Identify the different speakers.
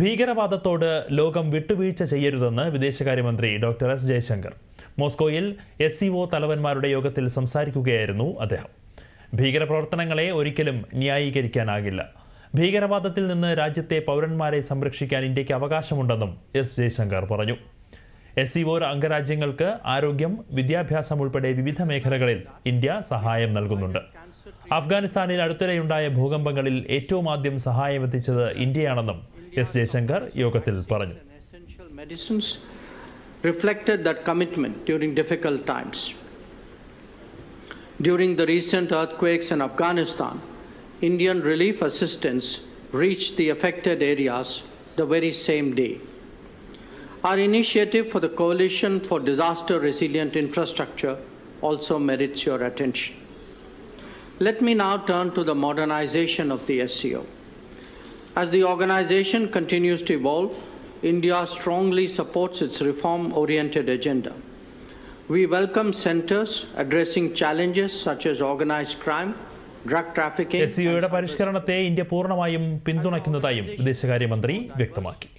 Speaker 1: ഭീകരവാദത്തോട് ലോകം വിട്ടുവീഴ്ച ചെയ്യരുതെന്ന് വിദേശകാര്യമന്ത്രി ഡോക്ടർ എസ് ജയശങ്കർ. മോസ്കോയിൽ എസ് സി ഒ തലവന്മാരുടെ യോഗത്തിൽ സംസാരിക്കുകയായിരുന്നു അദ്ദേഹം. ഭീകരപ്രവർത്തനങ്ങളെ ഒരിക്കലും ന്യായീകരിക്കാനാകില്ല. ഭീകരവാദത്തിൽ നിന്ന് രാജ്യത്തെ പൗരന്മാരെ സംരക്ഷിക്കാൻ ഇന്ത്യയ്ക്ക് അവകാശമുണ്ടെന്നും എസ് ജയശങ്കർ പറഞ്ഞു. എസ് സി ഒ അംഗരാജ്യങ്ങൾക്ക് ആരോഗ്യം വിദ്യാഭ്യാസം ഉൾപ്പെടെ വിവിധ മേഖലകളിൽ ഇന്ത്യ സഹായം നൽകുന്നുണ്ട്. അഫ്ഗാനിസ്ഥാനിൽ അടുത്തിടെയുണ്ടായ ഭൂകമ്പങ്ങളിൽ ഏറ്റവും ആദ്യം സഹായം എത്തിച്ചത് ഇന്ത്യയാണെന്നും എസ് ജയശങ്കർ യോഗത്തിൽ പറഞ്ഞു
Speaker 2: reflected that commitment during difficult times. During the recent earthquakes in Afghanistan, Indian relief assistance reached the affected areas the very same day. Our initiative for the Coalition for Disaster Resilient Infrastructure also merits your attention. Let me now turn to the modernization of the SCO. As the organization continues to evolve, India strongly supports its reform oriented agenda. We welcome centers addressing challenges such as organized crime, drug trafficking.
Speaker 1: എസ് സിഒയുടെ പരിഷ്കരണത്തെ India പൂർണമായും പിന്തുണയ്ക്കുന്നതായും വിദേശകാര്യമന്ത്രി വ്യക്തമാക്കി